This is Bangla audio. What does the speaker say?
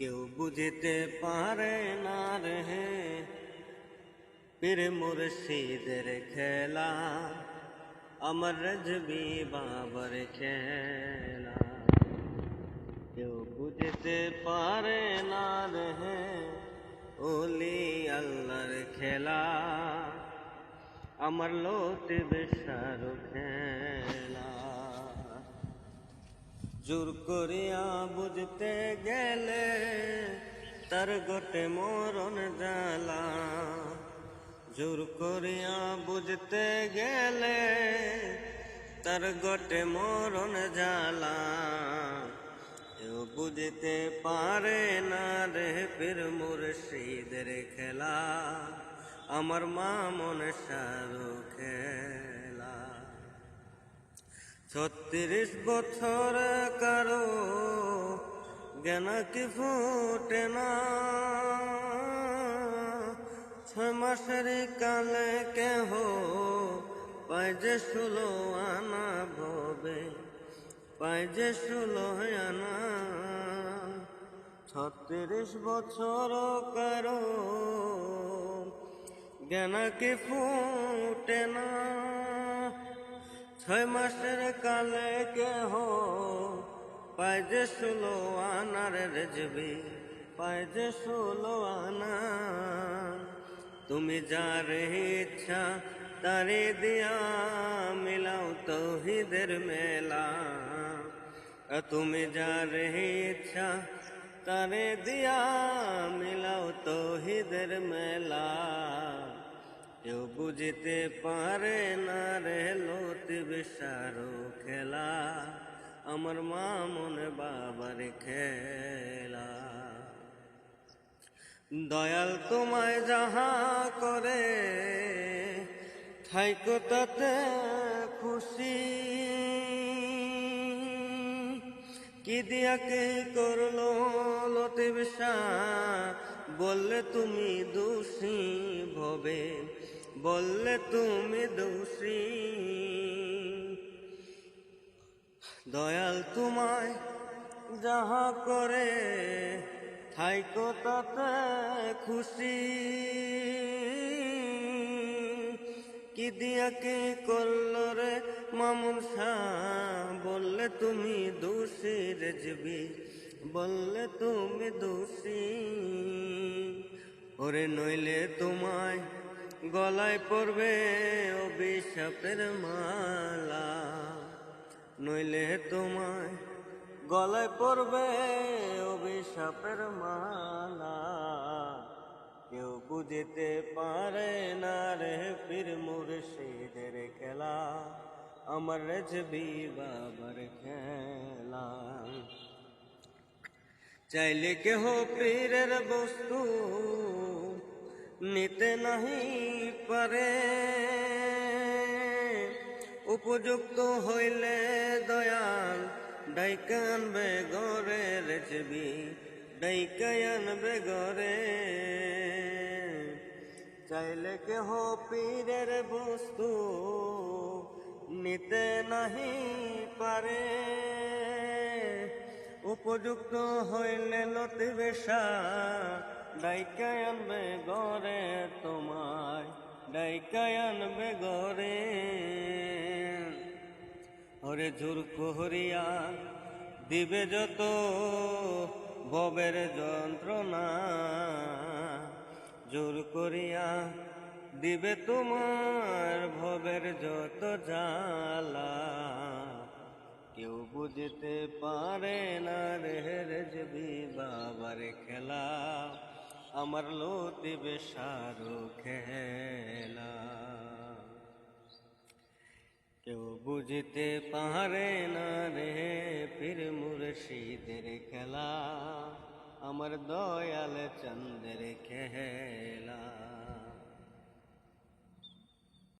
কেউ বুঝতে পারে না রে। পীর মুর্শিদের খেলা, আমার রজবি বাবার খেলা। কেউ বুঝতে পারে না রে, ওলি আল্লাহর খেলা, আমার লোতে বেশার খেলা। জোর করিয়া বুঝতে গেলে তার গোটে মরণ জ্বালা। জোর করিয়া বুঝতে গেলে তার গোটে মরণ জ্বালা। কেউ বুঝতে পারে না রে পীর মুর্শিদের খেলা। আমার মা মনে খেলা। ছত্রিশ বছর কারও কি ফুটে না? ছয় মাসের কালে কেহ পাই যে ষোলো আনা ভবে পাই যে ষোলো আনা। ছত্রিশ বছর কারও কি ফুটে না? ছয় মাসের কালে কেহ? পায় যে ষোলো আনার রেজবি, পায় যে ষোলো আনা তুমি যার ইচ্ছা, তারে দিয়া মিলাও তৌহিদের মেলা। তুমি যার ইচ্ছা, তারে দিয়া মিলাও তৌহিদের মেলা। কেউ বুঝতে পারে না রে লতি বিশারো খেলা। আমার মা মনে বাবার খেলা। দয়াল তোমায় যাহা করে থাইকো তাতে খুশি। কি দিয়া কে করল লতি বিশা বললে তুমি দোষী ভবে, বললে তুমি দোষী। দয়াল তোমায় যাহা করে, থাইকো তাতে খুশি। কি দিয়া কে করল রে মামুন শাহ? বললে তুমি দোষী রেজবি। বললে তুমি দোষী। ওরে নইলে তোমায় গলায় পড়বে অভিশাপের মালা। নইলে তোমায় গলায় পড়বে অভিশাপের মালা। কেউ বুঝতে পারে না রে পীর মুর্শিদের খেলা। আমার রেজবি বাবার খেলা। চাইলে কেহ পীরের বস্তু নিতে নাহি পারে। উপযুক্ত হইলে দয়াল ডাইকান বেগরে রেচবি ডাইকায়ান বেগরে চাইলে কেহ পীরের বস্তু নিতে নাহি পারে। উপযুক্ত হইলে লতি বেশা ডাইকায় আনবে গরে তোমায় ডাইকায় আনবে গরে ওরে ঝুর কোহরিয়া, দিবে যত ভবের যন্ত্রণা। জোর করিয়া দিবে তোমার ভবের যত জ্বালা। কেউ বুঝতে পারে না রে রেজবি বাবার খেলা। আমার লোতে বেশারো খেলা। কেউ বুঝতে পারে না রে পীর মুর্শিদের খেলা। আমার দয়াল চন্দ্রের খেলা।